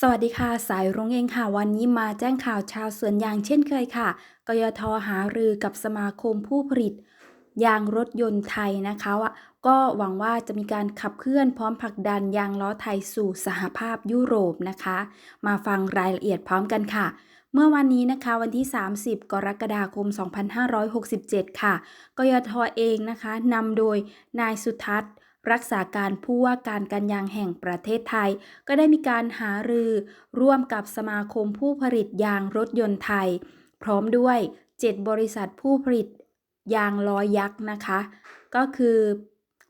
สวัสดีค่ะ สายรุ้งเองค่ะ วันนี้มาแจ้งข่าวชาวสวนยางเช่นเคยค่ะ กยทหารือกับสมาคมผู้ผลิต ยางรถยนต์ไทยนะคะว่าก็หวังว่าจะมีการขับเคลื่อนพร้อมผลักดันยางล้อไทยสู่สหภาพยุโรปนะคะ มาฟังรายละเอียดพร้อมกันค่ะเมื่อวันนี้นะคะวันที่ 30 กรกฎาคม 2567 ค่ะ กยทเองนะคะนำโดยนายสุทัศน์ รักษาการผู้ว่าการการยางแห่งประเทศไทย ก็ได้มีการหารือ ร่วมกับสมาคมผู้ผลิตยางรถยนต์ไทย พร้อมด้วย 7 บริษัทผู้ผลิตยางล้อยักษ์นะคะ ก็คือ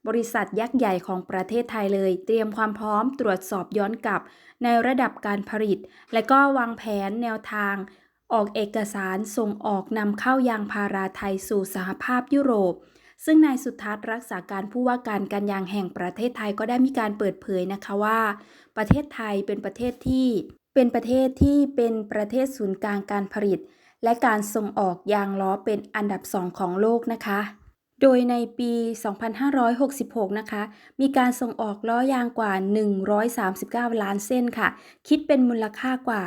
บริษัทยักษ์ใหญ่ของประเทศไทยเลย เตรียมความพร้อมตรวจสอบย้อนกลับ ในระดับการผลิต และก็วางแผนแนวทาง ออกเอกสารส่งออกนำเข้ายางพาราไทยสู่สหภาพยุโรป ซึ่งนายสุทัศน์รักษาการผู้ว่าการการยางแห่งประเทศไทยก็ได้มีการเปิดเผยนะคะว่า ประเทศไทยเป็นประเทศที่เป็นประเทศที่เป็นประเทศศูนย์กลางการผลิต และการส่งออกยางล้อเป็นอันดับสองของโลกนะคะ โดยในปี 2566 นะคะ มีการส่งออกล้อยางกว่า 139 ล้านเส้นค่ะ คิดเป็นมูลค่ากว่า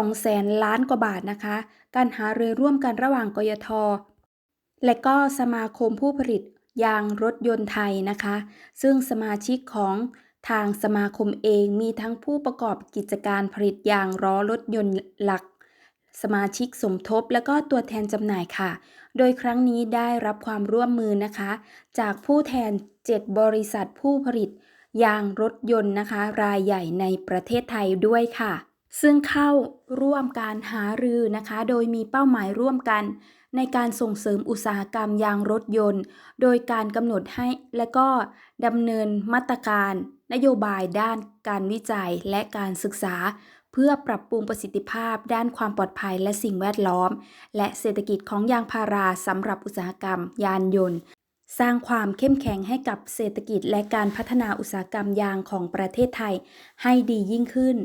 200,000ล้านกว่าบาทนะคะ การหารือร่วมกันระหว่างกยท และก็สมาคมผู้ผลิตยางรถยนต์ไทยนะคะ ซึ่งสมาชิกของทางสมาคมเองมีทั้งผู้ประกอบกิจการผลิตยางล้อรถยนต์หลัก สมาชิกสมทบและก็ตัวแทนจำหน่ายค่ะ โดยครั้งนี้ได้รับความร่วมมือนะคะ จากผู้แทน 7 บริษัทผู้ผลิตยางรถยนต์นะคะ รายใหญ่ในประเทศไทยด้วยค่ะ ซึ่งเข้าร่วมการหารือนะคะ โดยมีเป้าหมายร่วมกัน ในการส่งเสริมอุตสาหกรรมยางรถยนต์ โดยการกำหนดให้และก็ดำเนินมาตรการ นโยบายด้านการวิจัยและการศึกษา เพื่อปรับปรุงประสิทธิภาพ ด้านความปลอดภัยและสิ่งแวดล้อม และเศรษฐกิจของยางพาราสำหรับอุตสาหกรรมยานยนต์ สร้างความเข้มแข็งให้กับเศรษฐกิจและการพัฒนาอุตสาหกรรมยางของประเทศไทยให้ดียิ่งขึ้น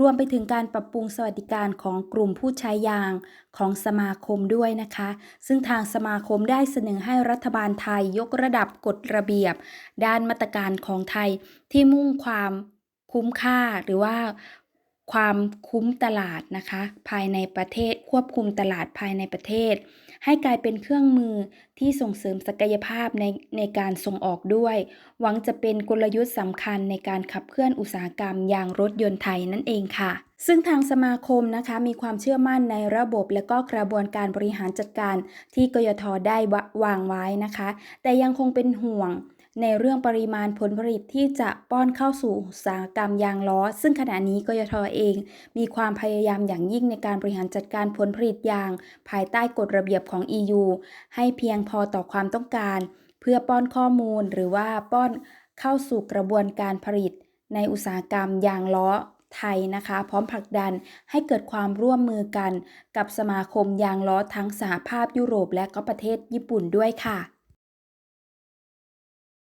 รวมไปถึงการปรับปรุงสวัสดิการของกลุ่มผู้ใช้ยางของสมาคมด้วยนะคะ ซึ่งทางสมาคมได้เสนอให้รัฐบาลไทยยกระดับกฎระเบียบ ด้านมาตรการของไทยที่มุ่งความคุ้มค่าหรือว่า ความคุ้มตลาดนะคะ ภายในประเทศควบคุมตลาดภายในประเทศ ให้กลายเป็นเครื่องมือที่ส่งเสริมศักยภาพในในการส่งออกด้วย หวังจะเป็นกลยุทธ์สำคัญในการขับเคลื่อนอุตสาหกรรมยางรถยนต์ไทยนั่นเองค่ะ ซึ่งทางสมาคมนะคะมีความเชื่อมั่นในระบบและก็กระบวนการบริหารจัดการที่กยทได้วางไว้นะคะ แต่ยังคงเป็นห่วง ในเรื่องปริมาณผลผลิตที่จะป้อนเข้าสู่อุตสาหกรรมยางล้อ ซึ่งขณะนี้กยทเอง มีความพยายามอย่างยิ่งในการบริหารจัดการผลผลิตยาง ภายใต้กฎระเบียบของ EU ให้เพียงพอต่อความต้องการ เพื่อป้อนข้อมูลหรือว่าป้อนเข้าสู่กระบวนการผลิต ในอุตสาหกรรมยางล้อไทยนะคะ พร้อมผลักดันให้เกิดความร่วมมือกัน กับสมาคมยางล้อทั้งสหภาพยุโรปและก็ประเทศญี่ปุ่นด้วยค่ะ